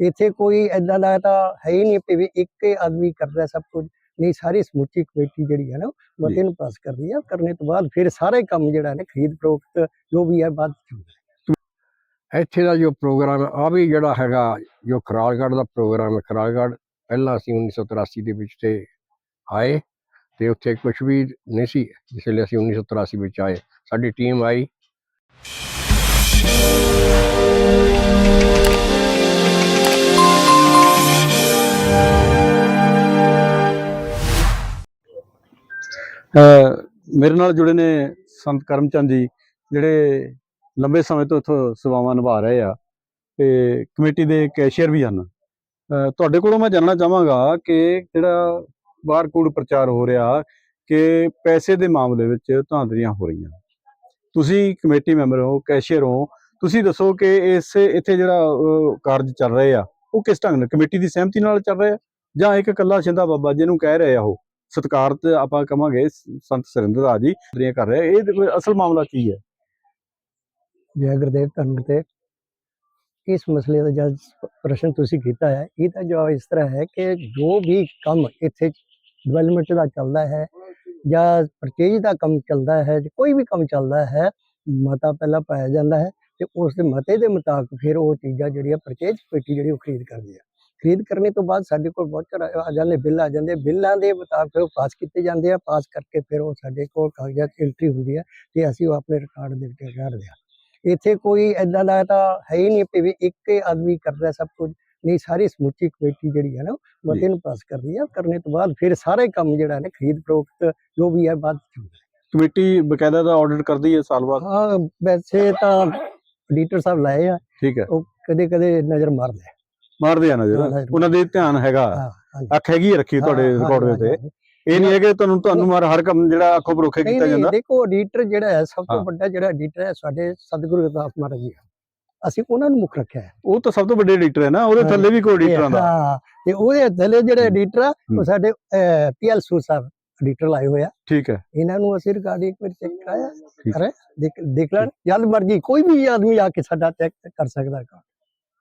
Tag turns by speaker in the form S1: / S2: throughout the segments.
S1: ਇੱਥੇ ਕੋਈ ਐਦਾਂ ਦਾ ਤਾਂ ਹੈ ਹੀ ਨਹੀਂ ਵੀ ਇੱਕ ਹੀ ਆਦਮੀ ਕਰਦਾ ਸਭ ਕੁਝ। ਨਹੀਂ ਸਾਰੀ ਸਮੁੱਚੀ ਕਮੇਟੀ ਜਿਹੜੀ ਹੈ ਨਾ ਮਤੇ ਨੂੰ ਪਾਸ ਕਰਦੀ ਹੈ ਕਰਨੇ ਤੋਂ ਬਾਅਦ ਫਿਰ ਸਾਰੇ ਕੰਮ ਜਿਹੜਾ ਨੇ ਖਰੀਦ ਫਰੋਖਤ ਜੋ ਵੀ ਹੈ ਬਾਅਦ ਚ।
S2: ਇੱਥੇ ਦਾ ਜੋ ਪ੍ਰੋਗਰਾਮ ਆ ਵੀ ਜਿਹੜਾ ਹੈਗਾ ਜੋ ਖਰਾਲਗੜ੍ਹ ਦਾ ਪ੍ਰੋਗਰਾਮ ਹੈ ਖਰਾਲਗੜ੍ਹ ਪਹਿਲਾਂ ਅਸੀਂ 1983 ਦੇ ਵਿੱਚ ਤੇ ਆਏ ਤੇ ਉੱਥੇ ਕੁਝ ਵੀ ਨਹੀਂ ਸੀ ਇਸ ਲਈ ਅਸੀਂ 1983 ਵਿੱਚ ਆਏ। ਸਾਡੀ ਟੀਮ ਆਈ।
S3: ਮੇਰੇ ਨਾਲ ਜੁੜੇ ਨੇ ਸੰਤ ਕਰਮਚੰਦ ਜੀ, ਜਿਹੜੇ ਲੰਬੇ ਸਮੇਂ ਤੋਂ ਇੱਥੋਂ ਸੇਵਾਵਾਂ ਨਿਭਾ ਰਹੇ ਆ ਤੇ ਕਮੇਟੀ ਦੇ ਕੈਸ਼ੀਅਰ ਵੀ ਹਨ। ਤੁਹਾਡੇ ਕੋਲੋਂ ਮੈਂ ਜਾਣਨਾ ਚਾਹਾਂਗਾ ਕਿ ਜਿਹੜਾ ਬਾਹਰ ਕੂੜ ਪ੍ਰਚਾਰ ਹੋ ਰਿਹਾ ਕਿ ਪੈਸੇ ਦੇ ਮਾਮਲੇ ਵਿੱਚ ਧਾਂਦਲੀਆਂ ਹੋ ਰਹੀਆਂ। ਤੁਸੀਂ ਕਮੇਟੀ ਮੈਂਬਰ ਹੋ, ਕੈਸ਼ੀਅਰ ਹੋ, ਤੁਸੀਂ ਦੱਸੋ ਕਿ ਇਸ, ਇੱਥੇ ਜਿਹੜਾ ਕਾਰਜ ਚੱਲ ਰਹੇ ਆ, ਉਹ ਕਿਸ ਢੰਗ ਨਾਲ, ਕਮੇਟੀ ਦੀ ਸਹਿਮਤੀ ਨਾਲ ਚੱਲ ਰਿਹਾ ਜਾਂ ਇੱਕ ਇਕੱਲਾ ਸ਼ਿੰਦਾ ਬਾਬਾ ਜਿਹਨੂੰ ਕਹਿ ਰਹੇ ਆ ਉਹ? ਸਤਿਕਾਰਤ ਆਪਾਂ ਕਹਾਂਗੇ ਸ- ਸੰਤ ਸਰਿੰਦਰਦਾਸ ਜੀ ਦੀਆਂ ਕਰ ਰਹੇ ਇਹ ਅਸਲ ਮਾਮਲਾ ਕੀ ਹੈ?
S1: ਜੈ ਗੁਰਦੇਵ, ਧੰਨ ਤੇ ਇਸ ਮਸਲੇ ਦਾ ਜਦ ਪ੍ਰਸ਼ਨ ਤੁਸੀਂ ਕੀਤਾ ਹੈ, ਇਹ ਤਾਂ ਜੋ ਇਸ ਤਰ੍ਹਾਂ ਹੈ ਕਿ ਜੋ ਵੀ ਕੰਮ ਇੱਥੇ ਡਿਵੈਲਪਮੈਂਟ ਦਾ ਚੱਲਦਾ ਹੈ ਜਾਂ ਪਰਚੇਜ ਦਾ ਕੰਮ ਚੱਲਦਾ ਹੈ ਕੋਈ ਵੀ ਕੰਮ ਚੱਲਦਾ ਹੈ, ਮਤਾ ਪਹਿਲਾਂ ਪਾਇਆ ਜਾਂਦਾ ਹੈ ਤੇ ਉਸ ਦੇ ਮਤੇ ਦੇ ਮੁਤਾਬਕ ਫਿਰ ਉਹ ਚੀਜ਼ਾਂ ਜਿਹੜੀਆਂ ਪਰਚੇਜ ਪੇਟੀ ਜਿਹੜੀ ਉਹ ਖਰੀਦ ਕਰਦੀ ਹੈ ਖਰੀਦ ਕਰਨੇ ਤੋਂ ਬਾਅਦ ਸਾਡੇ ਕੋਲ ਵਾਚਰ ਆ ਜਾਂਦੇ ਬਿੱਲ ਆ ਜਾਂਦੇ ਬਿੱਲਾਂ ਦੇ ਮੁਤਾਬਕ ਉਹ ਪਾਸ ਕੀਤੇ ਜਾਂਦੇ ਆ ਪਾਸ ਕਰਕੇ ਫਿਰ ਉਹ ਸਾਡੇ ਕੋਲ ਕਾਗਜ਼ਾਂ 'ਚ ਐਂਟਰੀ ਹੁੰਦੀ ਹੈ ਤੇ ਅਸੀਂ ਉਹ ਆਪਣੇ ਰਿਕਾਰਡ ਦੇ ਵਿੱਚ ਰੱਖਦੇ ਹਾਂ ਇੱਥੇ ਕੋਈ ਐਦਾਂ ਦਾ ਤਾਂ ਹੈ ਹੀ ਨਹੀਂ ਵੀ ਇੱਕ ਹੀ ਆਦਮੀ ਕਰਦਾ ਸਭ ਕੁਝ ਨਹੀਂ ਸਾਰੀ ਸਮੁੱਚੀ ਕਮੇਟੀ ਜਿਹੜੀ ਹੈ ਨਾ ਮਤੇ ਨੂੰ ਪਾਸ ਕਰਦੀ ਹੈ ਕਰਨੇ ਤੋਂ ਬਾਅਦ ਫਿਰ ਸਾਰੇ ਕੰਮ ਜਿਹੜਾ ਨੇ ਖਰੀਦ ਫਰੋਖਤ ਜੋ ਵੀ ਹੈ ਬਾਅਦ
S3: ਕਮੇਟੀ ਬਕਾਇਦਾ ਦਾ ਆਡਿਟ ਕਰਦੀ ਹੈ ਸਾਲ। ਬਾਅਦ
S1: ਹਾਂ ਵੈਸੇ ਤਾਂ ਐਡੀਟਰ ਸਾਹਿਬ ਲਾਏ ਆ
S3: ਠੀਕ ਹੈ
S1: ਉਹ ਕਦੇ ਕਦੇ ਨਜ਼ਰ ਮਾਰਦੇ ਆ।
S3: ਮਾਰਦੇ ਆ ਨਾ ਜਿਹੜਾ ਉਹਨਾਂ ਦੇ ਧਿਆਨ ਹੈਗਾ। ਅੱਖ ਹੈਗੀ ਰੱਖੀ ਤੁਹਾਡੇ ਰਿਕਾਰਡ ਦੇ ਉੱਤੇ। ਇਹ ਨਹੀਂ ਹੈ ਕਿ ਤੁਹਾਨੂੰ ਤੁਹਾਨੂੰ ਮਾਰ ਹਰ ਕੰਮ ਜਿਹੜਾ ਅੱਖੋਂ ਪਰੋਖੇ ਕੀਤਾ
S1: ਨਹੀਂ
S3: ਜਾਂਦਾ
S1: ਦੇਖੋ ਐਡੀਟਰ ਜਿਹੜਾ ਹੈ ਸਭ ਤੋਂ। ਵੱਡਾ ਜਿਹੜਾ ਐਡੀਟਰ ਹੈ ਸਾਡੇ ਸਤਿਗੁਰੂ ਰਵਿਦਾਸ ਮਹਾਰਾਜ ਜੀ। ਅਸੀਂ ਉਹਨਾਂ ਨੂੰ ਮੁੱਖ ਰੱਖਿਆ ਹੈ
S3: ਉਹ ਤਾਂ ਸਭ ਤੋਂ ਵੱਡੇ ਐਡੀਟਰ ਹੈ ਨਾ ਉਹਦੇ। ਥੱਲੇ ਵੀ ਕੋਈ ਐਡੀਟਰਾਂ ਦਾ
S1: ਹਾਂ ਤੇ ਉਹਦੇ ਥੱਲੇ ਜਿਹੜੇ ਐਡੀਟਰ ਆ ਉਹ। ਸਾਡੇ ਪੀਐਲ ਸੂ ਸਾਹਿਬ ਐਡੀਟਰ ਲਾਏ ਹੋਏ ਆ
S3: ਠੀਕ ਹੈ
S1: ਇਹਨਾਂ ਨੂੰ ਅਸੀਂ ਰਿਕਾਰਡ ਇੱਕ ਵਾਰ ਚੈੱਕ ਕਰਾਇਆ। ਕਰੇ ਦੇਖ ਲੈਣ ਜਦ ਮਰਜ਼ੀ ਕੋਈ ਵੀ ਆਦਮੀ ਆ ਕੇ ਸਾਡਾ ਚੈੱਕ ਕਰ ਸਕਦਾ ਹੈ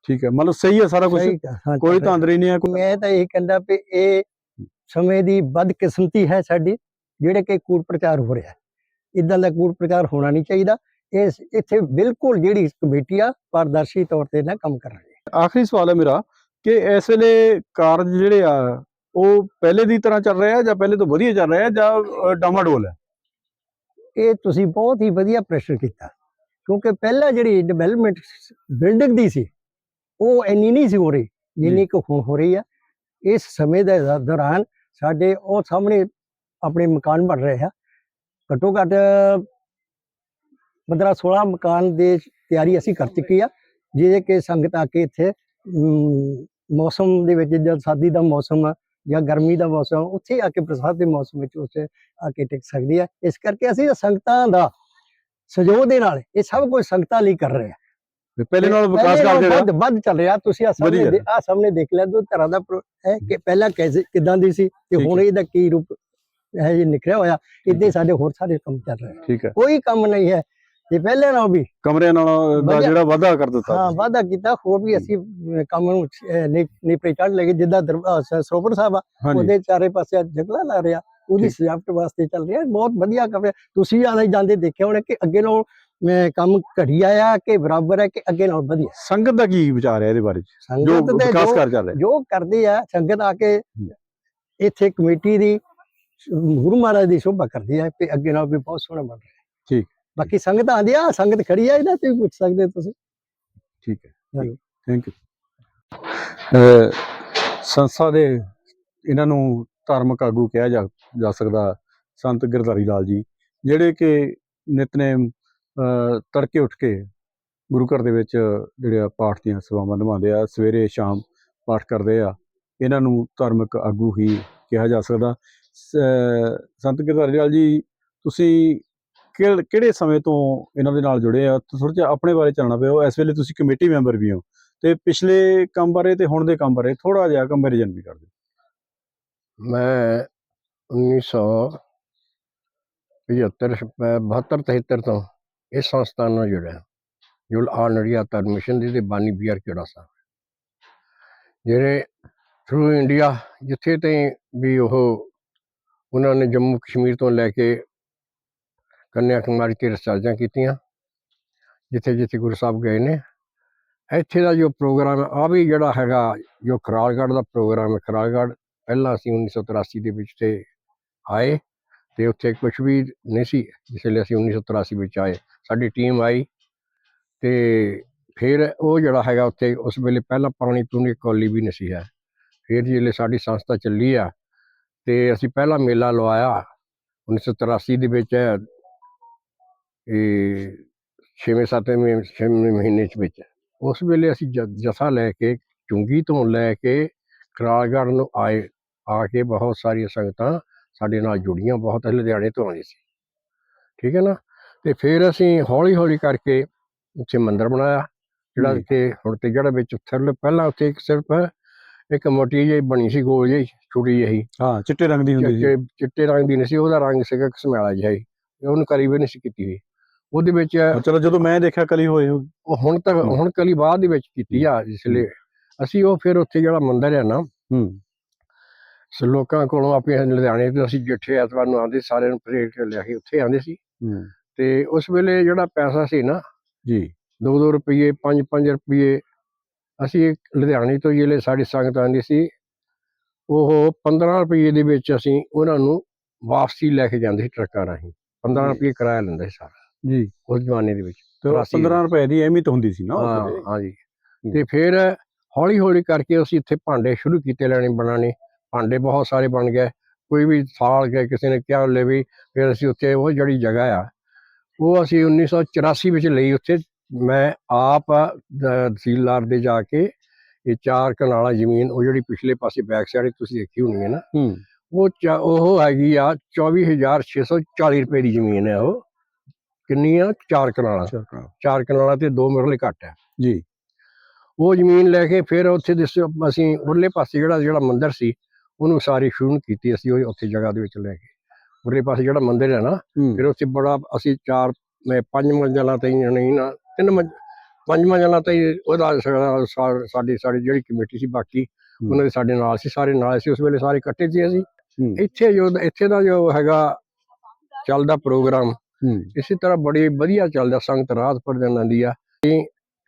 S3: ਠੀਕ ਹੈ ਮਤਲਬ ਸਹੀ ਹੈ ਸਾਰਾ ਕੁਝ
S1: ਸਹੀ ਹੈ, ਹਾਂ,
S3: ਕੋਈ। ਧਾਂਦਲੀ ਨਹੀਂ ਹੈ ਕੋਈ
S1: ਮੈਂ ਤਾਂ ਇਹ ਕਹਿੰਦਾ ਵੀ ਇਹ ਸਮੇਂ ਦੀ ਬਦਕਿਸਮਤੀ ਹੈ ਸਾਡੀ ਜਿਹੜੇ ਕਿ ਕੂੜ ਪ੍ਰਚਾਰ ਹੋ ਰਿਹਾ ਇਦਾਂ ਦਾ ਕੂੜ ਪ੍ਰਚਾਰ ਹੋਣਾ ਨਹੀਂ ਚਾਹੀਦਾ। ਇਸ ਇੱਥੇ ਬਿਲਕੁਲ ਜਿਹੜੀ ਕਮੇਟੀ ਆ ਪਾਰਦਰਸ਼ੀ ਤੌਰ ਤੇ ਨਾ ਕੰਮ ਕਰ ਰਹੀ ਹੈ।
S3: ਆਖਰੀ ਸਵਾਲ ਹੈ ਮੇਰਾ ਕਿ ਇਸ ਵੇਲੇ ਕਾਰਜ ਜਿਹੜੇ ਆ ਉਹ ਪਹਿਲੇ ਦੀ ਤਰ੍ਹਾਂ ਚੱਲ ਰਿਹਾ ਜਾਂ ਪਹਿਲੇ ਤੋਂ ਵਧੀਆ ਚੱਲ ਰਿਹਾ ਜਾਂ ਡਾਮਾਡੋਲ ਹੈ?
S1: ਇਹ ਤੁਸੀਂ ਬਹੁਤ ਹੀ ਵਧੀਆ ਪ੍ਰਸ਼ਨ ਕੀਤਾ। ਕਿਉਂਕਿ ਪਹਿਲਾਂ ਜਿਹੜੀ ਡਿਵੈਲਪਮੈਂਟ ਬਿਲਡਿੰਗ ਦੀ ਸੀ ਉਹ ਇੰਨੀ ਨਹੀਂ ਸੀ ਹੋ ਰਹੀ ਜਿੰਨੀ ਕੁ ਹੁਣ ਹੋ ਰਹੀ ਆ। ਇਸ ਸਮੇਂ ਦੇ ਦੌਰਾਨ ਸਾਡੇ ਉਹ ਸਾਹਮਣੇ ਆਪਣੇ ਮਕਾਨ ਬਣ ਰਹੇ ਆ। ਘੱਟੋ ਘੱਟ 15 16 ਮਕਾਨ ਦੇ ਤਿਆਰੀ ਅਸੀਂ ਕਰ ਚੁੱਕੀ ਆ। ਜਿਹਦੇ ਕਿ ਸੰਗਤ ਆ ਕੇ ਇੱਥੇ ਮੌਸਮ ਦੇ ਵਿੱਚ ਜਦ ਸਰਦੀ ਦਾ ਮੌਸਮ ਆ ਜਾਂ ਗਰਮੀ ਦਾ ਮੌਸਮ ਆ, ਉੱਥੇ ਆ ਕੇ ਬਰਸਾਤ ਦੇ ਮੌਸਮ ਵਿੱਚ ਉੱਥੇ ਆ ਕੇ ਟਿਕ ਸਕਦੀ ਹੈ ਇਸ ਕਰਕੇ ਅਸੀਂ ਸੰਗਤਾਂ ਦਾ ਸਹਿਯੋਗ ਦੇ ਨਾਲ ਇਹ ਸਭ ਕੁਝ ਸੰਗਤਾਂ ਲਈ ਕਰ ਰਹੇ ਹਾਂ
S3: ਤੇ ਪਹਿਲੇ ਨਾਲ ਵਿਕਾਸ ਕਰ ਜਿਹੜਾ
S1: ਵੱਧ ਵੱਧ ਚੱਲ ਰਿਹਾ। ਤੁਸੀਂ ਆ ਸਾਹਮਣੇ ਆਹ ਸਾਹਮਣੇ ਦੇਖ ਲਿਆ ਦੋ ਤਰ੍ਹਾਂ ਦਾ ਹੈ ਕਿ ਪਹਿਲਾਂ ਕੈਸੇ ਕਿਦਾਂ ਦੀ ਸੀ ਤੇ ਹੁਣ। ਇਹਦਾ ਕੀ ਰੂਪ ਹੈ ਇਹ ਨਿਕਲਿਆ ਹੋਇਆ। ਇੱਦਾਂ ਸਾਡੇ ਹੋਰ ਸਾਰੇ ਕੰਮ ਚੱਲ ਰਹੇ ਆ।
S3: ਠੀਕ ਹੈ।
S1: ਕੋਈ ਕੰਮ ਨਹੀਂ ਹੈ। ਜੇ ਪਹਿਲੇ ਨਾਲੋਂ ਵੀ
S3: ਕਮਰਿਆਂ ਨਾਲ ਦਾ। ਜਿਹੜਾ ਵਾਧਾ ਕਰ ਦਿੱਤਾ
S1: ਹਾਂ। ਵਾਅਦਾ ਕੀਤਾ। ਹੋਰ ਵੀ ਅਸੀਂ ਕੰਮ ਨੂੰ ਨੀਪੇ ਚੜ ਲਗੇ ਜਿੱਦਾਂ ਸਰੋਵਰ ਸਾਹਿਬ ਆ ਉਹਦੇ ਚਾਰੇ ਪਾਸੇ ਜੰਗਲਾ ਲਾ ਰਿਹਾ ਉਹਦੀ। ਸਜਾਵਟ ਵਾਸਤੇ ਚੱਲ ਰਿਹਾ। ਬਹੁਤ ਵਧੀਆ ਕੰਮ ਹੈ। ਤੁਸੀਂ ਆਲੇ ਜਾਂਦੇ ਦੇਖਿਆ ਹੋਣਾ ਕਿ ਅੱਗੇ ਨਾਲੋਂ ਅਹ, ਕੰਮ ਘੜੀ ਆਇਆ ਕਿ ਬਰਾਬਰ ਹੈ ਕਿ ਅੱਗੇ ਨਾਲੋਂ ਵਧੀਆ
S3: ਸੰਗਤ ਦਾ ਕੀ ਵਿਚਾਰ ਹੈ ਇਹਦੇ ਬਾਰੇ? ਜੋ ਵਿਕਾਸ ਕਰ ਚੱਲ ਰਿਹਾ
S1: ਜੋ ਕਰਦੀ ਆ ਸੰਗਤ ਆ ਕੇ ਇੱਥੇ ਕਮੇਟੀ ਦੀ ਗੁਰੂ ਮਹਾਰਾਜ ਦੀ ਸ਼ੋਭਾ ਕਰਦੀ ਹੈ ਕਿ ਅੱਗੇ ਨਾਲ ਵੀ ਬਹੁਤ ਸੋਹਣਾ ਬਣ ਰਿਹਾ
S3: ਠੀਕ।
S1: ਬਾਕੀ ਸੰਗਤ ਆਂਦੀ ਆ ਸੰਗਤ ਖੜੀ ਆ ਇਹਨਾਂ ਤੇ ਪੁੱਛ ਸਕਦੇ ਹੋ ਤੁਸੀਂ
S3: ਠੀਕ ਹੈ। ਥੈਂਕ ਯੂ ਸੰਸਥਾ ਦੇ ਇਹਨਾਂ ਨੂੰ ਧਾਰਮਿਕ ਆਗੂ ਕਿਹਾ ਜਾ ਜਾ ਸਕਦਾ ਸੰਤ ਗਿਰਧਾਰੀ ਲਾਲ ਜੀ ਜਿਹੜੇ ਕਿ ਨਿਤਨੇਮ ਤੜਕੇ ਉੱਠ ਕੇ ਗੁਰੂ ਘਰ ਦੇ ਵਿੱਚ ਜਿਹੜੇ ਆ ਪਾਠ ਦੀਆਂ ਸੇਵਾਵਾਂ ਨਿਭਾਉਂਦੇ ਆ, ਸਵੇਰੇ ਸ਼ਾਮ ਪਾਠ ਕਰਦੇ ਆ, ਇਹਨਾਂ ਨੂੰ ਧਾਰਮਿਕ ਆਗੂ ਹੀ ਕਿਹਾ ਜਾ ਸਕਦਾ। ਸੰਤ ਗਿਰਧਾਰੀ ਲਾਲ ਜੀ, ਤੁਸੀਂ ਕਿਹੜ- ਕਿਹੜੇ ਸਮੇਂ ਤੋਂ ਇਹਨਾਂ ਦੇ ਨਾਲ ਜੁੜੇ ਆ? ਥੋੜਾ ਜਿਹਾ ਆਪਣੇ ਬਾਰੇ ਜਾਣਨਾ ਪਿਓ ਇਸ ਵੇਲੇ ਤੁਸੀਂ ਕਮੇਟੀ ਮੈਂਬਰ ਵੀ ਹੋ ਤੇ ਪਿਛਲੇ ਕੰਮ ਬਾਰੇ ਤੇ ਹੁਣ ਦੇ ਕੰਮ ਬਾਰੇ ਥੋੜਾ ਜਿਹਾ ਕੰਪੈਰੀਜ਼ਨ ਵੀ ਕਰ ਦਿਓ
S2: ਮੈਂ 1975 72 73 ਤੋਂ ਇਸ ਸੰਸਥਾ ਨਾਲ ਜੁੜਿਆ। ਜੋ ਆਲ ਇੰਡੀਆ ਧਰਮ ਮਿਸ਼ਨ ਦੀ ਤੇ ਬਾਨੀ ਬੀਆਰ ਕਿਹੜਾ ਸਾਹਿਬ। ਜਿਹੜੇ ਥਰੂ ਇੰਡੀਆ ਜਿੱਥੇ ਤਾਈਂ ਵੀ ਉਹ ਉਹਨਾਂ ਨੇ ਜੰਮੂ ਕਸ਼ਮੀਰ ਤੋਂ ਲੈ ਕੇ ਕੰਨਿਆ ਕੁਮਾਰੀ ਤੇ ਰਿਸਰਚਾਂ ਕੀਤੀਆਂ, ਜਿੱਥੇ ਜਿੱਥੇ ਗੁਰੂ ਸਾਹਿਬ ਗਏ ਨੇ। ਇੱਥੇ ਦਾ ਜੋ ਪ੍ਰੋਗਰਾਮ ਆ ਵੀ ਜਿਹੜਾ ਹੈਗਾ, ਜੋ ਖਰਾਲਗੜ੍ਹ ਦਾ ਪ੍ਰੋਗਰਾਮ ਹੈ, ਖਰਾਲਗੜ੍ਹ ਪਹਿਲਾਂ ਅਸੀਂ 1983 ਦੇ ਵਿੱਚ ਤੇ ਆਏ। ਤੇ ਉੱਥੇ ਕੁਝ ਵੀ ਨਹੀਂ ਸੀ, ਜਿਸ ਵੇਲੇ ਅਸੀਂ 1983 ਵਿੱਚ ਆਏ। ਸਾਡੀ ਟੀਮ ਆਈ ਤੇ ਫਿਰ ਉਹ ਜਿਹੜਾ ਹੈਗਾ ਉੱਥੇ, ਉਸ ਵੇਲੇ ਪਹਿਲਾਂ ਪੁਰਾਣੀ ਪੂਣੀ ਕੌਲੀ ਵੀ ਨਹੀਂ ਸੀ ਹੈ। ਫਿਰ ਜਿਹੜੇ ਸਾਡੀ ਸੰਸਥਾ ਚੱਲੀ ਆ ਤੇ ਅਸੀਂ ਪਹਿਲਾ ਮੇਲਾ ਲਵਾਇਆ 1983 ਦੇ ਵਿੱਚ, ਇਹ ਛੇਵੇਂ, ਸੱਤਵੇਂ, ਛੇਵੇਂ ਮਹੀਨੇ ਚ ਵਿੱਚ। ਉਸ ਵੇਲੇ ਅਸੀਂ ਜ- ਜਥਾ ਲੈ ਕੇ, ਚੁੰਗੀ ਤੋਂ ਲੈ ਕੇ ਖਰਾਲਗੜ੍ਹ ਨੂੰ ਆਏ, ਆ ਕੇ ਬਹੁਤ ਸਾਰੀਆਂ ਸੰਗਤਾਂ ਸਾਡੇ ਨਾਲ ਜੁੜੀਆਂ ਬਹੁਤ ਲੁਧਿਆਣੇ ਤੋਂ ਆਉਂਦੀ ਸੀ। ਠੀਕ ਹੈ ਨਾ? ਤੇ ਫਿਰ ਅਸੀਂ ਹੌਲੀ ਹੌਲੀ ਕਰਕੇ ਉੱਥੇ ਮੰਦਿਰ ਬਣਾਇਆ ਜਿਹੜਾ। ਕਿ ਹੁਣ ਤੇ ਜਿਹੜਾ ਵਿੱਚ ਥੱਲੇ ਪਹਿਲਾਂ ਉੱਥੇ ਇੱਕ ਸਿਰਫ ਇੱਕ ਮੋਟੀ ਜਿਹੀ ਬਣੀ ਸੀ ਗੋਲ ਜਿਹੀ ਛੋਟੀ ਜਿਹੀ।
S3: ਹਾਂ ਚਿੱਟੇ ਰੰਗ ਦੀ ਹੁੰਦੀ ਸੀ।
S2: ਚਿੱਟੇ ਰੰਗ ਦੀ ਨਹੀਂ ਸੀ ਉਹਦਾ ਰੰਗ ਸੀਗਾ ਕਸਮੈਲਾ ਜਿਹਾ ਹੀ। ਉਹਨੂੰ ਕਰੀ ਵੀ ਨਹੀਂ ਸੀ ਕੀਤੀ ਹੋਈ। ਉਹਦੇ ਵਿੱਚ
S3: ਚਲੋ ਜਦੋਂ ਮੈਂ ਦੇਖਿਆ ਕਲੀ ਹੋਏ
S2: ਉਹ ਹੁਣ ਤੱਕ। ਹੁਣ ਕਲੀ ਬਾਅਦ ਦੇ ਵਿੱਚ ਕੀਤੀ ਆ ਇਸ ਲਈ। ਅਸੀਂ ਉਹ ਫਿਰ ਉੱਥੇ ਜਿਹੜਾ ਮੰਦਿਰ ਹੈ ਨਾ
S3: ਹੂੰ।
S2: ਸੋ ਲੋਕਾਂ ਕੋਲੋਂ ਆਪਣੇ ਲੁਧਿਆਣੇ ਤੋਂ ਅਸੀਂ ਜਿੱਥੇ ਐਤਵਾਰ ਨੂੰ ਆਉਂਦੇ ਸਾਰਿਆਂ ਨੂੰ ਪ੍ਰੇਰ ਕੇ ਲਿਆ ਕੇ ਉੱਥੇ ਆਉਂਦੇ ਸੀ। ਤੇ ਉਸ ਵੇਲੇ ਜਿਹੜਾ ਪੈਸਾ ਸੀ ਨਾ
S3: ਜੀ।
S2: 2-2 ਰੁਪਏ 5-5 ਰੁਪਏ ਅਸੀਂ ਲੁਧਿਆਣੇ ਤੋਂ ਜਿਹੜੇ ਸਾਡੀ ਸੰਗਤ ਆਉਂਦੀ ਸੀ ਉਹ 15 ਰੁਪਏ ਦੇ ਵਿੱਚ ਅਸੀਂ ਉਹਨਾਂ ਨੂੰ ਵਾਪਸੀ ਲੈ ਕੇ ਜਾਂਦੇ ਸੀ ਟਰੱਕਾਂ ਰਾਹੀਂ। 15
S3: ਜੀ।
S2: ਰੁਪਏ ਕਿਰਾਇਆ ਲੈਂਦਾ ਸੀ ਸਾਰਾ।
S3: ਜੀ।
S2: ਉਸ ਜ਼ਮਾਨੇ ਦੇ ਵਿੱਚ
S3: ਤੇ ਉਹ
S2: ਚੁਰਾਸੀ
S3: 15 ਰੁਪਏ ਦੀ ਅਹਿਮੀਅਤ ਹੁੰਦੀ ਸੀ ਨਾ
S2: ਹਾਂ। ਹਾਂਜੀ ਤੇ। ਫਿਰ ਹੌਲੀ ਹੌਲੀ ਕਰਕੇ ਅਸੀਂ ਇੱਥੇ ਭਾਂਡੇ ਸ਼ੁਰੂ ਕੀਤੇ ਲੈਣੇ ਬਣਾਉਣੇ ਭਾਂਡੇ ਬਹੁਤ ਸਾਰੇ ਬਣ ਗਏ। ਕੋਈ ਵੀ ਸਾਲ ਗਏ ਕਿਸੇ ਨੇ ਕਿਹਾ ਲੈ ਵੀ ਫਿਰ ਅਸੀਂ ਉੱਥੇ ਉਹ ਜਿਹੜੀ ਜਗ੍ਹਾ ਆ ਉਹ ਅਸੀਂ 1984 ਵਿੱਚ ਲਈ ਉੱਥੇ। ਮੈਂ ਆਪ ਤਹਿਸੀਲਦਾਰ ਦੇ ਜਾ ਕੇ ਇਹ ਚਾਰ ਕਨਾਲਾ ਜ਼ਮੀਨ ਉਹ ਜਿਹੜੀ ਪਿਛਲੇ ਪਾਸੇ ਬੈਕ ਸਾਈਡ ਤੁਸੀਂ ਦੇਖੀ ਹੋਣੀ ਹੈ ਨਾ ਉਹ ਉਹ ਹੈਗੀ ਆ 24640 ਰੁਪਏ ਦੀ ਜ਼ਮੀਨ ਹੈ ਉਹ। ਕਿੰਨੀ ਆ ਚਾਰ ਕਨਾਲਾ। ਚਾਰ ਕਨਾਲਾ ਤੇ ਦੋ ਮਰਲੇ ਘੱਟ ਹੈ।
S3: ਜੀ।
S2: ਉਹ ਜ਼ਮੀਨ ਲੈ ਕੇ ਫਿਰ ਉੱਥੇ ਦਿਸ ਅਸੀਂ ਉਰਲੇ ਪਾਸੇ ਜਿਹੜਾ ਜਿਹੜਾ ਮੰਦਿਰ ਸੀ ਉਹਨੂੰ ਸਾਰੀ ਸ਼ੁਰੂ ਕੀਤੀ ਅਸੀਂ ਉਹ ਉੱਥੇ ਜਗ੍ਹਾ ਦੇ ਵਿੱਚ ਲੈ ਕੇ। ਉਰਲੇ ਪਾਸੇ ਜਿਹੜਾ ਮੰਦਿਰ ਹੈ ਨਾ ਫਿਰ ਉੱਥੇ ਬੜਾ ਅਸੀਂ ਚਾਰ ਮੈਂ ਪੰਜ ਮੰਜ਼ਲਾਂ ਤੇ ਨਹੀਂ ਨਾ ਤਿੰਨ ਪੰਜ ਮੰਜ਼ਲਾਂ ਤੇ ਉਹਦਾ ਸਾਡਾ- ਸਾਡੀ ਜਿਹੜੀ ਕਮੇਟੀ ਸੀ ਬਾਕੀ ਉਹਨਾਂ ਦੇ ਸਾਡੇ ਨਾਲ ਸੀ ਸਾਰੇ ਨਾਲ ਸੀ ਉਸ ਵੇਲੇ ਸਾਰੇ ਇਕੱਠੇ ਸੀ ਅਸੀਂ। ਇੱਥੇ ਜੋ ਇੱਥੇ ਦਾ ਜੋ ਹੈਗਾ ਚੱਲਦਾ ਪ੍ਰੋਗਰਾਮ ਇਸੇ ਤਰ੍ਹਾਂ ਬੜੀ ਵਧੀਆ ਚੱਲਦਾ ਸੰਗਤ ਰਾਤ ਪਰ ਦਿਨ ਆਉਂਦੀ ਆ।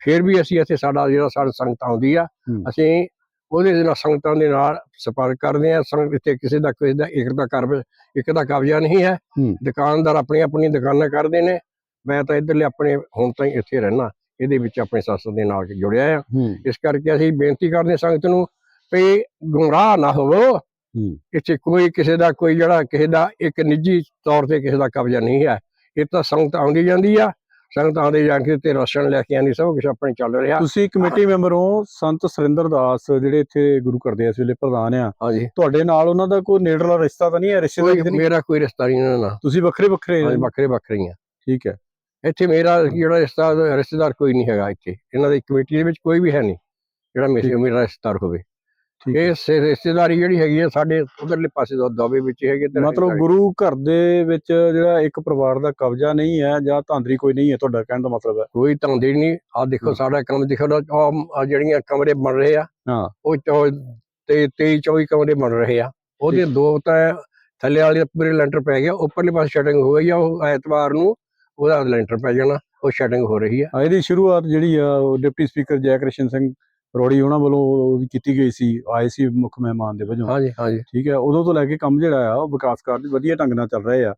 S2: ਫਿਰ ਵੀ ਅਸੀਂ ਇੱਥੇ ਸਾਡਾ ਜਿਹੜਾ ਸਾਡਾ ਸੰਗਤ ਆਉਂਦੀ ਆ। ਅਸੀਂ ਉਹਦੇ ਨਾਲ ਸੰਗਤਾਂ ਦੇ ਨਾਲ ਸੰਪਰਕ ਕਰਦੇ ਆ ਸੰਗਤ ਇੱਥੇ ਕਿਸੇ ਦਾ ਕਿਸੇ ਦਾ ਇੱਕ ਦਾ ਕਰ ਇੱਕ ਦਾ ਕਬਜ਼ਾ ਨਹੀਂ ਹੈ। ਦੁਕਾਨਦਾਰ ਆਪਣੀ ਆਪਣੀ ਦੁਕਾਨਾਂ ਕਰਦੇ ਨੇ। ਮੈਂ ਤਾਂ ਇੱਧਰਲੇ ਆਪਣੇ ਹੁਣ ਤਾਂ ਇੱਥੇ ਰਹਿਣਾ ਇਹਦੇ ਵਿੱਚ ਆਪਣੇ ਸੱਸ ਦੇ ਨਾਲ ਜੁੜਿਆ ਆ। ਇਸ ਕਰਕੇ ਅਸੀਂ ਬੇਨਤੀ ਕਰਦੇ ਸੰਗਤ ਨੂੰ ਵੀ ਗੁੰਮਰਾਹ ਨਾ ਹੋਵੋ। ਇੱਥੇ ਕੋਈ ਕਿਸੇ ਦਾ ਕੋਈ ਜਿਹੜਾ ਕਿਸੇ ਦਾ ਇੱਕ ਨਿੱਜੀ ਤੌਰ ਤੇ ਕਿਸੇ ਦਾ ਕਬਜ਼ਾ ਨਹੀਂ ਹੈ। ਇਹ ਤਾਂ ਸੰਗਤ ਆਉਂਦੀ ਜਾਂਦੀ ਆ। ਸੰਗਤ ਆਉਂਦੇ ਜਾ ਕੇ ਤੇ ਰਾਸ਼ਨ ਲੈ ਕੇ ਆਉਂਦੀ ਸਭ ਕੁਝ ਆਪਣੇ ਚੱਲ ਰਿਹਾ।
S3: ਤੁਸੀਂ ਕਮੇਟੀ ਮੈਂਬਰ ਹੋ ਸੰਤ ਸੁਰਿੰਦਰ ਦਾਸ ਜਿਹੜੇ ਇੱਥੇ ਗੁਰੂ ਕਰਦੇ ਆ ਇਸ ਵੇਲੇ ਪ੍ਰਧਾਨ ਆ।
S2: ਹਾਂਜੀ।
S3: ਤੁਹਾਡੇ ਨਾਲ ਉਹਨਾਂ ਦਾ ਕੋਈ ਨੇੜਲਾ ਰਿਸ਼ਤਾ ਤਾਂ ਨਹੀਂ ਹੈ ਰਿਸ਼ਤੇਦਾਰੀ
S2: ਮੇਰਾ ਕੋਈ ਰਿਸ਼ਤਾ ਨਹੀਂ ਇਹਨਾਂ ਨਾਲ।
S3: ਤੁਸੀਂ ਵੱਖਰੇ ਵੱਖਰੇ
S2: ਹਾਂਜੀ ਵੱਖਰੇ ਵੱਖਰੇ ਆ।
S3: ਠੀਕ ਹੈ।
S2: ਇੱਥੇ ਮੇਰਾ ਜਿਹੜਾ ਰਿਸ਼ਤਾ ਰਿਸ਼ਤੇਦਾਰ ਕੋਈ ਨਹੀਂ ਹੈਗਾ ਇੱਥੇ। ਇਹਨਾਂ ਦੀ ਕਮੇਟੀ ਦੇ ਵਿੱਚ ਕੋਈ ਵੀ ਹੈ ਨਹੀਂ ਜਿਹੜਾ ਮੇਰੇ। ਮੇਰਾ ਰਿਸ਼ਤੇਦਾਰ ਹੋਵੇ। ਇਹ ਸੇ- ਰਿਸ਼ਤੇਦਾਰੀ ਜਿਹੜੀ ਹੈਗੀ ਆ ਸਾਡੇ ਉਧਰਲੇ ਪਾਸੇ ਦੋ ਦੋਵੇ ਵਿੱਚ ਹੈਗੇ ਤੇ
S3: ਮਤਲਬ
S2: ਰਿਸ਼ਤੇਦਾਰੀ-
S3: ਗੁਰੂ ਘਰ ਦੇ ਵਿੱਚ ਜਿਹੜਾ ਇੱਕ ਪਰਿਵਾਰ ਦਾ ਕਬਜ਼ਾ ਨਹੀਂ ਹੈ ਜਾਂ ਧਾਂਦਰੀ ਕੋਈ ਨਹੀਂ ਹੈ ਤੁਹਾਡਾ ਕਹਿਣ ਦਾ ਮਤਲਬ ਹੈ?
S2: ਕੋਈ ਧੰਦੇ ਨਹੀਂ। ਆ ਦੇਖੋ। ਸਾਡਾ ਕੰਮ ਦੇਖੋ ਨਾ ਆਹ ਆਹ ਜਿਹੜੀਆਂ ਕਮਰੇ ਬਣ ਰਹੇ ਆ
S3: ਹਾਂ।
S2: ਉਹ ਚੌ- ਤੇ 23 24 ਕਮਰੇ ਬਣ ਰਹੇ ਆ। ਉਹਦੇ ਦੋ ਤਾਂ ਥੱਲੇ ਵਾਲੇ ਪੂਰੇ ਲੈਂਟਰ ਪੈ ਗਿਆ ਉੱਪਰਲੇ ਪਾਸੇ ਸ਼ਟਿੰਗ ਹੋ ਗਈ ਆ ਉਹ ਐਤਵਾਰ ਨੂੰ ਉਹਦਾ ਲੈਂਟਰ ਪੈ ਜਾਣਾ ਉਹ ਸ਼ਟਿੰਗ ਹੋ ਰਹੀ ਆ।
S3: ਆ ਇਹਦੀ ਸ਼ੁਰੂਆਤ ਜਿਹੜੀ ਆ ਉਹ ਡਿਪਟੀ ਸਪੀਕਰ ਜੈ ਕ੍ਰਿਸ਼ਨ ਸਿੰਘ ਰੋੜੀ ਉਹਨਾਂ ਵੱਲੋਂ ਉਹਦੀ ਕੀਤੀ ਗਈ ਸੀ ਆਏ ਸੀ ਮੁੱਖ ਮਹਿਮਾਨ ਦੇ ਵਜੋਂ।
S2: ਹਾਂਜੀ ਹਾਂਜੀ।
S3: ਠੀਕ ਹੈ ਉਦੋਂ ਤੋਂ ਲੈ ਕੇ ਕੰਮ ਜਿਹੜਾ ਆ ਉਹ ਵਿਕਾਸ ਕਾਰਜ ਵਧੀਆ ਢੰਗ ਨਾਲ ਚੱਲ ਰਹੇ ਆ।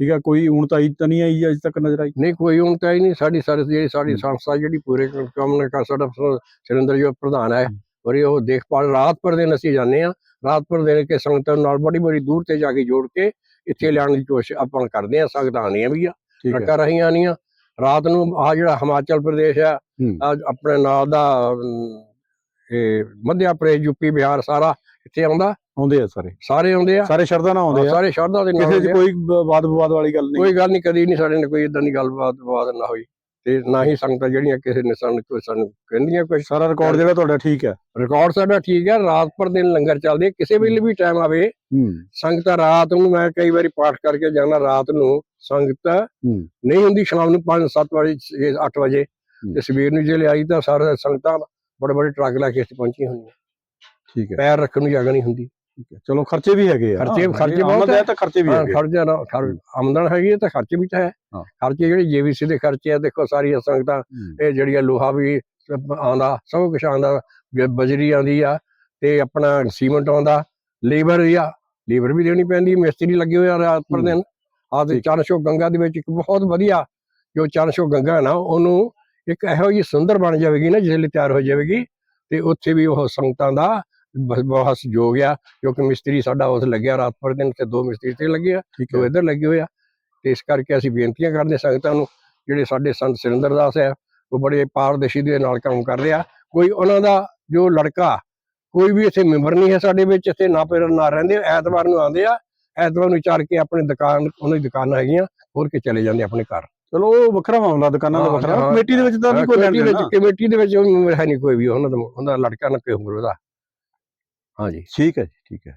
S3: ਠੀਕ ਹੈ ਕੋਈ ਊਣਤਾਈ ਤਾਂ ਨਹੀਂ ਆਈ ਅਜੇ ਤੱਕ ਨਜ਼ਰ ਆਈ?
S2: ਨਹੀਂ ਕੋਈ ਹੀ ਨਹੀਂ ਸਾਡੀ ਸਾਰੀ ਜਿਹੜੀ ਸਾਡੀ। ਸੰਸਥਾ ਜਿਹੜੀ ਪੂਰੇ ਕੰਮ ਨੇ ਕਰ ਸਾਡਾ ਸੁਰਿੰਦਰ ਜੋ ਪ੍ਰਧਾਨ ਹੈ। ਔਰ ਇਹ ਉਹ ਦੇਖਭਾਲ ਰਾਤ ਪਰ ਦਿਨ ਅਸੀਂ ਜਾਂਦੇ ਆ ਰਾਤ ਪਰ ਦਿਨ ਕੇ ਸੰਗਤਾਂ ਨਾਲ ਬੜੀ ਬੜੀ ਦੂਰ ਤੇ ਜਾ ਕੇ ਜੋੜ ਕੇ ਇੱਥੇ ਲਿਆਉਣ ਦੀ ਕੋਸ਼ਿਸ਼ ਆਪਾਂ ਕਰਦੇ ਆ ਸੰਗਤਾਂ ਆਉਂਦੀਆਂ ਵੀ ਆ ਟਰੱਕਾਂ ਰਹੀਆਂ ਆਉਂਦੀਆਂ ਰਾਤ ਨੂੰ ਆ ਜਿਹੜਾ ਹਿਮਾਚਲ ਪ੍ਰਦੇਸ਼ ਆ ਆਪਣੇ ਨਾਲ ਦਾ ਇਹ ਮੱਧ ਪ੍ਰਦੇਸ਼ ਯੂਪੀ ਬਿਹਾਰ ਸਾਰਾ ਇੱਥੇ ਆਉਂਦਾ।
S3: ਆਉਂਦੇ ਆ ਸਾਰੇ।
S2: ਸਾਰੇ ਆਉਂਦੇ ਆ।
S3: ਸਾਰੇ ਸ਼ਰਧਾ ਨਾਲ ਆਉਂਦੇ ਆ।
S2: ਸਾਰੇ ਸ਼ਰਧਾ ਦੇ ਨਾਲ
S3: ਕਿਸੇ 'ਚ। ਕੋਈ ਵਾਦ ਵਿਵਾਦ ਵਾਲੀ ਗੱਲ ਨਹੀਂ।
S2: ਕੋਈ ਗੱਲ ਨਹੀਂ ਕਦੀ ਨਹੀਂ ਸਾਡੇ ਨਾਲ ਕੋਈ ਇਦਾਂ ਦੀ ਗੱਲਬਾਤ ਬਾਤ ਨਾ ਹੋਈ। ਤੇ ਨਾ ਹੀ ਸੰਗਤਾਂ ਜਿਹੜੀਆਂ ਕਿਸੇ ਨੇ ਸਾਨੂੰ ਕੋਈ ਸਾਨੂੰ ਕਹਿੰਦੀਆਂ ਕੁਝ
S3: ਸਾਰਾ ਰਿਕਾਰਡ ਜਿਹੜਾ ਤੁਹਾਡਾ ਠੀਕ ਹੈ
S2: ਰਿਕਾਰਡ ਸਾਡਾ ਠੀਕ ਹੈ ਰਾਤ ਪਰ ਦਿਨ ਲੰਗਰ ਚੱਲਦੇ ਕਿਸੇ ਵੇਲੇ ਵੀ ਟਾਈਮ ਆਵੇ ਸੰਗਤਾਂ ਰਾਤ ਨੂੰ ਮੈਂ ਕਈ ਵਾਰੀ ਪਾਠ ਕਰਕੇ ਜਾਂਦਾ ਰਾਤ ਨੂੰ ਸੰਗਤ ਨਹੀਂ ਹੁੰਦੀ ਸ਼ਾਮ ਨੂੰ 5 7 ਵਜੇ 8 ਵਜੇ। ਤੇ ਸਵੇਰ ਨੂੰ ਜੇ ਆਈ ਤਾਂ ਸਾਰੇ ਸੰਗਤਾਂ ਬੜੇ ਬੜੇ ਟਰੱਕ ਲੈ ਕੇ ਇੱਥੇ ਪਹੁੰਚੀਆਂ ਹੁੰਦੀਆਂ
S3: ਠੀਕ ਹੈ।
S2: ਪੈਰ ਰੱਖਣ ਨੂੰ ਜਗ੍ਹਾ ਨਹੀਂ ਹੁੰਦੀ।
S3: ਠੀਕ ਹੈ। ਚਲੋ ਖਰਚੇ ਵੀ ਹੈਗੇ ਆ।
S2: ਖਰਚੇ- ਖਰਚੇ ਬਹੁਤ ਹੈ।
S3: ਤਾਂ ਖਰਚੇ ਵੀ ਹੈਗੇ
S2: ਖਰਚਾ ਨਾ ਆਮਦਨ ਹੈਗੀ ਹੈ ਤਾਂ ਖਰਚੇ ਵੀ ਤਾਂ ਹੈ। ਖਰਚੇ ਜਿਹੜੇ ਜੀਵੀਸੀ ਦੇ ਖਰਚੇ ਆ ਦੇਖੋ ਸਾਰੀਆਂ ਸੰਗਤਾਂ ਇਹ ਜਿਹੜੀਆਂ ਲੋਹਾ ਵੀ ਆਉਂਦਾ ਸਭ ਕੁਝ ਆਉਂਦਾ ਬਜਰੀ ਆਉਂਦੀ ਆ ਤੇ ਆਪਣਾ ਸੀਮੈਂਟ ਆਉਂਦਾ ਲੇਬਰ ਵੀ ਆ ਲੇਬਰ ਵੀ ਦੇਣੀ ਪੈਂਦੀ ਮਿਸਤਰੀ ਲੱਗੇ ਹੋਏ ਆ ਰਾਤ ਪਰ। ਦਿਨ। ਆ ਤੇ। ਚਰਨਸ਼ੋ ਗੰਗਾ ਦੇ ਵਿੱਚ ਇੱਕ ਬਹੁਤ ਵਧੀਆ ਜੋ ਚਰਨਸ਼ੋ ਗੰਗਾ ਨਾ ਉਹਨੂੰ ਇੱਕ ਇਹੋ ਜਿਹੀ ਸੁੰਦਰ ਬਣ ਜਾਵੇਗੀ ਨਾ ਜਿਸ ਲਈ ਤਿਆਰ ਹੋ ਜਾਵੇਗੀ। ਤੇ ਉੱਥੇ ਵੀ ਉਹ ਸੰਗਤਾਂ ਦਾ ਬਹੁਤ ਸਹਿਯੋਗ ਆ ਕਿਉਂਕਿ ਮਿਸਤਰੀ ਸਾਡਾ ਉਸ ਲੱਗਿਆ ਰਾਤ ਪਰ ਦਿਨ ਤੇ ਦੋ ਮਿਸਤਰੀ ਤੇ ਲੱਗੇ ਆ
S3: ਠੀਕ
S2: ਜੋ
S3: ਹੈ।
S2: ਇੱਧਰ ਲੱਗੇ ਹੋਏ ਆ। ਤੇ ਇਸ ਕਰਕੇ ਅਸੀਂ ਬੇਨਤੀਆਂ ਕਰਦੇ ਸੰਗਤਾਂ ਨੂੰ ਜਿਹੜੇ ਸਾਡੇ ਸੰਤ ਸੁਰਿੰਦਰ ਦਾਸ ਹੈ ਉਹ ਬੜੇ ਪਾਰਦਰਸ਼ੀ ਦੇ ਨਾਲ ਕੰਮ ਕਰ ਰਿਹਾ। ਕੋਈ ਉਹਨਾਂ ਦਾ ਜੋ ਲੜਕਾ ਕੋਈ ਵੀ ਇੱਥੇ ਮੈਂਬਰ ਨਹੀਂ ਹੈ ਸਾਡੇ ਵਿੱਚ ਇੱਥੇ ਨਾ ਪੇਰ ਨਾ ਰਹਿੰਦੇ ਐਤਵਾਰ ਨੂੰ ਆਉਂਦੇ ਆ ਐਤਵਾਰ ਨੂੰ ਚਾਰ ਕੇ ਆਪਣੀ ਦੁਕਾਨ ਉਹਨਾਂ ਦੀ ਦੁਕਾਨਾਂ ਹੈਗੀਆਂ ਹੋਰ ਕੇ ਚਲੇ ਜਾਂਦੇ ਆਪਣੇ ਘਰ।
S3: ਚਲੋ ਉਹ ਵੱਖਰਾ ਮਾਮਲਾ ਦੁਕਾਨਾਂ ਦਾ ਵੱਖਰਾ। ਕਮੇਟੀ ਦੇ ਵਿੱਚ ਤਾਂ ਨਹੀਂ ਕੋਈ ਲੈਣ ਦੇਣਾ।
S2: ਕਮੇਟੀ ਦੇ ਵਿੱਚ ਉਹ ਹੈ ਨਹੀਂ ਕੋਈ ਵੀ ਉਹਨਾਂ ਦਾ ਉਹਦਾ ਲੜਕਾ ਨਾ ਕੋਈ ਹੋਰ ਉਹਦਾ। ਹਾਂਜੀ।
S3: ਠੀਕ ਹੈ ਜੀ ਠੀਕ ਹੈ।